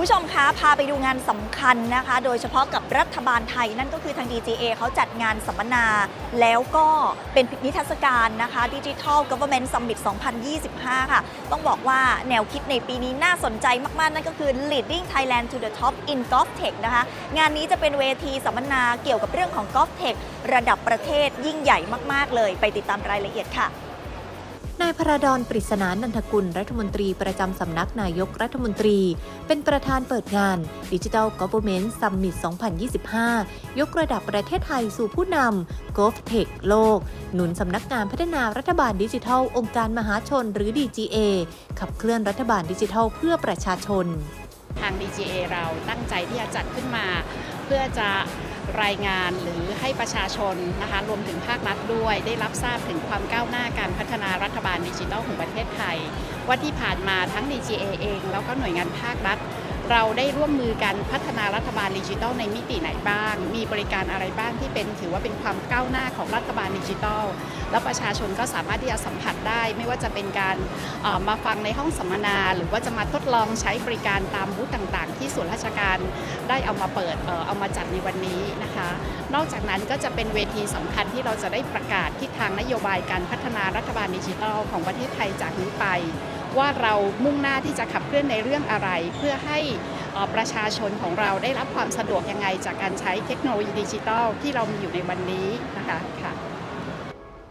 ผู้ชมคะพาไปดูงานสำคัญนะคะ โดยเฉพาะกับรัฐบาลไทยนั่นก็คือทาง DGA เขาจัดงานสัมมนา แล้วก็เป็นนิทรรศการนะคะ Digital Government Summit 2025 ค่ะ ต้องบอกว่าแนวคิดในปีนี้น่าสนใจมาก ๆ นั่นก็คือ Leading Thailand to the Top in GovTech นะคะ งานนี้จะเป็นเวทีสัมมนาเกี่ยวกับเรื่องของ GovTech ระดับประเทศยิ่งใหญ่มาก ๆ เลย ไปติดตามรายละเอียดค่ะ นายพระดอนปริศนานันทกุลรัฐมนตรีประจำสำนักนายกรัฐมนตรี เป็นประธานเปิดงาน Digital Government Summit 2025 ยกระดับประเทศไทยสู่ผู้นำ GovTech โลก หนุนสำนักงานพัฒนารัฐบาลดิจิทัล องค์การมหาชนหรือ DGA ขับเคลื่อนรัฐบาลดิจิทัลเพื่อประชาชน ทาง DGA เราตั้งใจที่จะจัดขึ้นมา เพื่อจะ รายงานหรือให้ประชาชนนะคะรวมถึงภาครัฐด้วย ได้รับทราบถึงความก้าวหน้าการพัฒนารัฐบาลดิจิทัลของประเทศไทย ว่าที่ผ่านมาทั้ง DGA เอง แล้วก็หน่วยงานภาครัฐ เราได้ร่วมมือกันพัฒนารัฐบาลดิจิทัลในมิติไหนบ้าง มีบริการอะไรบ้างที่เป็นถือว่าเป็นความก้าวหน้าของรัฐบาลดิจิทัล แล้วประชาชนก็สามารถที่จะสัมผัสได้ ไม่ว่าจะเป็นการมาฟังในห้องสัมมนา หรือว่าจะมาทดลองใช้บริการตามบูธต่างๆ ที่ส่วนราชการได้เอามาเปิดเอเอามาจัดในวันนี้นะคะ นอกจากนั้นก็จะเป็นเวทีสำคัญที่เราจะได้ประกาศทิศทางนโยบายการพัฒนารัฐบาลดิจิทัลของประเทศไทยจากนี้ไป ว่าเรามุ่งหน้าที่จะขับเคลื่อนในเรื่องอะไร เพื่อให้ประชาชนของเราได้รับความสะดวกยังไง จากการใช้เทคโนโลยีดิจิทัลที่เรามีอยู่ในวันนี้นะคะค่ะ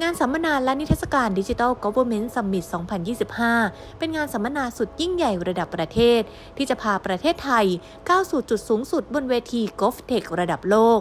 งานสัมมนาและนิทรรศการ Digital Government Summit 2025 เป็นงานสัมมนาสุดยิ่งใหญ่ระดับประเทศ ที่จะพาประเทศไทยก้าวสู่จุดสูงสุดบนเวที GovTech ระดับโลก